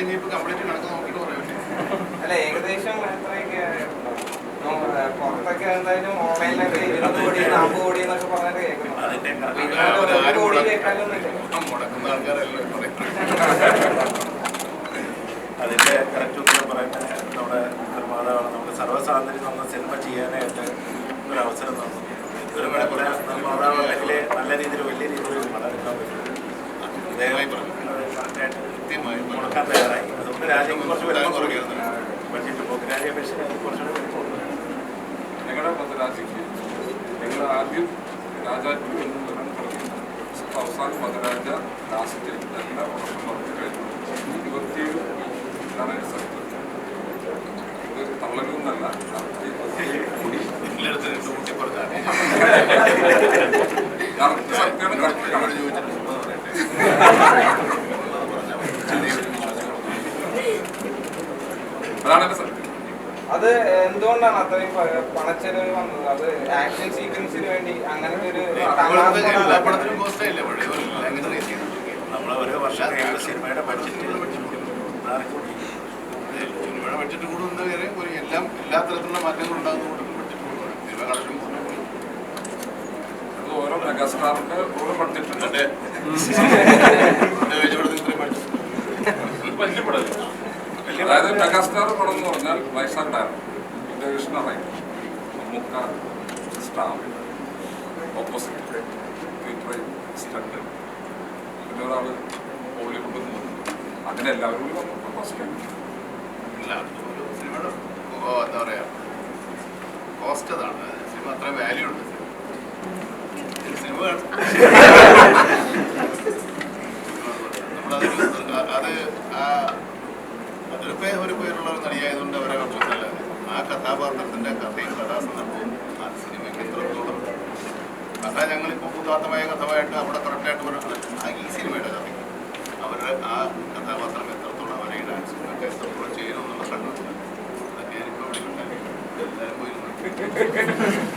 ഇനിയിപ്പോ കംപ്ലീറ്റ് കണക്ക് നോക്കിയിട്ട് പറയാം. അല്ല ഏകദേശം എത്രയൊക്കെ പുറത്തൊക്കെ എന്തായാലും ഓൺലൈനിലൊക്കെ ഇരുപത് കോടി നാൽപ്പത് കോടി എന്നൊക്കെ പറഞ്ഞിട്ട് കേൾക്കുന്നു. ഒരു കോടി കേൾക്കാനൊന്നുമില്ല മുടക്കുന്ന ആൾക്കാരല്ലോ കറക്റ്റ് ഉത്തരം പറയുന്നത് നമ്മുടെ നിർമ്മാതാവാണ് നമ്മുടെ സർവസ്വാതന്ത്ര്യം തന്ന സിനിമ ചെയ്യാനായിട്ട് ഒരു അവസരം തന്നു. ഒരു നല്ല നിർമ്മാതാവ് അല്ലെങ്കിൽ നല്ല രീതിയിൽ വലിയ രീതിയിൽ വളരെടുക്കാൻ പറ്റും പറഞ്ഞു. പറഞ്ഞു. മുടക്കാൻ തയ്യാറായി. അതുകൊണ്ട് രാജ്യം കുറച്ച് വലുപ്പം കുറയ്ക്കുന്നു. ബഡ്ജറ്റ് പോക്കിരാജ് അപേക്ഷിച്ച് അത് കുറച്ചുകൂടി വലുപ്പമുണ്ട് ഞങ്ങളുടെ മദ്രാജയ്ക്ക് ഞങ്ങൾ ആദ്യം രാജാജി എന്ന് പറഞ്ഞാൽ തുടങ്ങിയത് അവസാനം മദ്രാജ ലാസ്റ്റ് എല്ലാ വർഷം വർക്ക് കഴിഞ്ഞു. ഇരുപത്തിയേഴ് ഇതാണ് സ്ഥലത്ത് ഇത് തള്ളലൊന്നല്ല ഇരുപത്തിയേഴ് കോടി കറക്റ്റ് സത്യമാണ് കറക്റ്റ് എന്നോട് അതാണ് എന്റെ സത്യം. അത് എന്തുകൊണ്ടാണ് അത്രയും പണച്ചെലവ് വന്നത്? അത് ആക്ഷൻ സീക്വൻസിന് വേണ്ടി ഒരു അങ്ങനെ നമ്മൾ ഓരോ വർഷം സിനിമയുടെ ബഡ്ജറ്റ് മാറിക്കൊണ്ടിരിക്കും അതെ, സിനിമയുടെ ബഡ്ജറ്റ് കൂടുന്ന വരെ ഒരു എല്ലാം എല്ലാ തരത്തിലുള്ള മാറ്റങ്ങൾ ഉണ്ടാകുന്നതുകൊണ്ട് ബഡ്ജറ്റ് കൂടുകയാണ് സിനിമ കളക്ഷൻ ഓരോ മെഗാസ്റ്റാറിന്റെ ഓരോ ബഡ്ജറ്റ് ഉണ്ട് അതെ കഴിഞ്ഞ ഇത്രയും ബഡ്ജറ്റ് വലിയ പടം അതായത് മെഗാസ്റ്റാർ പടം എന്ന് പറഞ്ഞാൽ Vaishakh director right Mammukka star opposite Peter stunt പിന്നെ ഒരാൾ ബോളിവുഡിൽ നിന്ന് വന്നു. അങ്ങനെ എല്ലാവരും കൂടി വന്നപ്പോൾ ഒരു സിനിമയുടെ എന്താ പറയാ കോസ്റ്റ് അതാണ്. സിനിമ അത്ര വാല്യൂ ഉണ്ട്. സിനിമ പേ ഒരു പേരുള്ള ഒരു നടിയായതുകൊണ്ട് അവരെ കണ്ടിട്ടല്ല. ആ കഥാപാത്രത്തിന്റെ കഥയും കഥാസന്ദർഭവും ആ സിനിമയ്ക്ക് എത്രത്തോളം കഥ ഞങ്ങളിപ്പോൾ ഉദാത്തമായ കഥമായിട്ട് അവിടെ കറക്റ്റായിട്ട് പറയുന്നത് ആ ഈ സിനിമയുടെ കഥ. അവരുടെ ആ കഥാപാത്രം എത്രത്തോളം അവരെ ഡാൻസ് ഒക്കെ എത്രത്തോളം ചെയ്യണമെന്നുള്ള എന്നുള്ള കണ്ടിട്ടുണ്ട് അതൊക്കെ എനിക്കവിടെ ഉണ്ടായിരുന്നു എല്ലാവരും പോയിരുന്നു